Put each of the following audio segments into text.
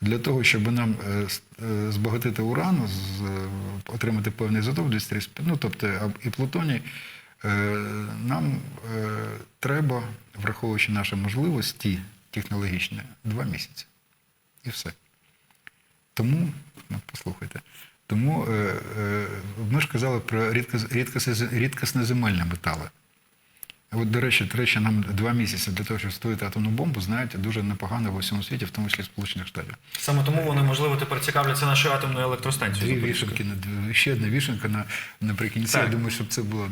Для того, щоб нам е, е, збагатити уран, е, отримати певний ізотоп 235, ну тобто і плутоній, нам треба, враховуючи наші можливості технологічні, два місяці. І все. Тому, ну, послухайте, тому ми ж казали про рідкос, рідкос, рідкосноземельні метали. От, до речі, до речі, нам два місяці для того, щоб створити атомну бомбу, знають дуже непогано в усьому світі, в тому числі в Сполучених Штатах. Саме тому вони, можливо, тепер цікавляться нашою атомною електростанцією. Дві вішенки, ще одна вішенка на, наприкінці. Так. Я думаю, щоб це було.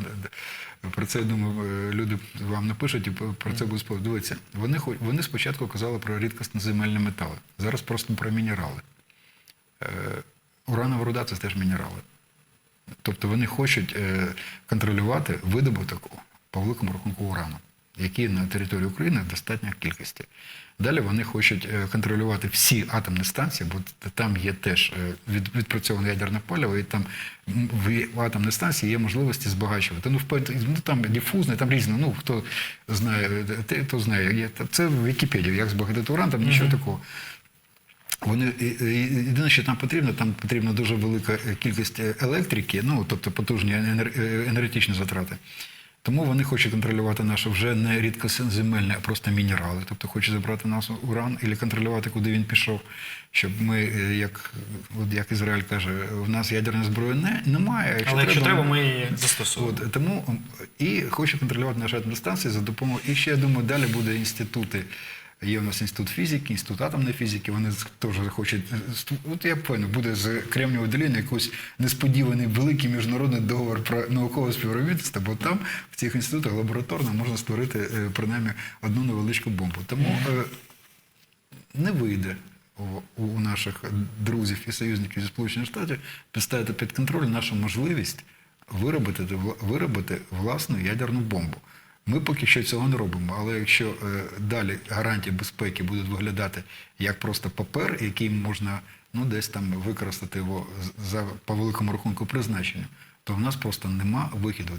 Про це, я думаю, е, люди вам напишуть і про це буде сповідь. Дивіться, вони, вони спочатку казали про рідкосноземельні метали. Зараз просто про мінерали. Е, Уранова руда це теж мінерали. Тобто вони хочуть е, контролювати видобуток по великому рахунку урану, який на території України в достатній кількості. Далі вони хочуть е, контролювати всі атомні станції, бо там є теж е, відпрацьоване ядерне паливо, і там в атомній станції є можливості збагачувати. Ну, ну там дифузне, там різне. Ну хто знає, е, те, хто знає. Це в Вікіпедії, як збагатити уран, там нічого такого. Вони і- і- єдине, що там потрібно, там потрібна дуже велика кількість електрики, ну тобто потужні енер- енергетичні затрати. Тому вони хочуть контролювати наші вже не рідкоземельні, а просто мінерали. Тобто хочуть забрати нас уран і контролювати, куди він пішов. Щоб ми, е, як, от як Ізраїль каже, в нас ядерної зброї не, немає. Якщо Але якщо треба, ми її застосуємо. От, тому і хочуть контролювати наші атомні станції за допомогою. І ще я думаю, далі буде інститути. Є у нас інститут фізики, інститут атомної фізики. Вони теж хочуть. е, От я певно, буде з Кремнівої доліни якийсь несподіваний великий міжнародний договор про наукове співробітництво, бо там в цих інститутах лабораторно можна створити е, принаймні одну невеличку бомбу. Тому е, не вийде у наших друзів і союзників зі Сполучених Штатів підставити під контроль нашу можливість виробити, виробити власну ядерну бомбу. Ми поки що цього не робимо, але якщо е, далі гарантії безпеки будуть виглядати як просто папер, який можна ну, десь там використати його за по великому рахунку призначення, то в нас просто нема вихіду.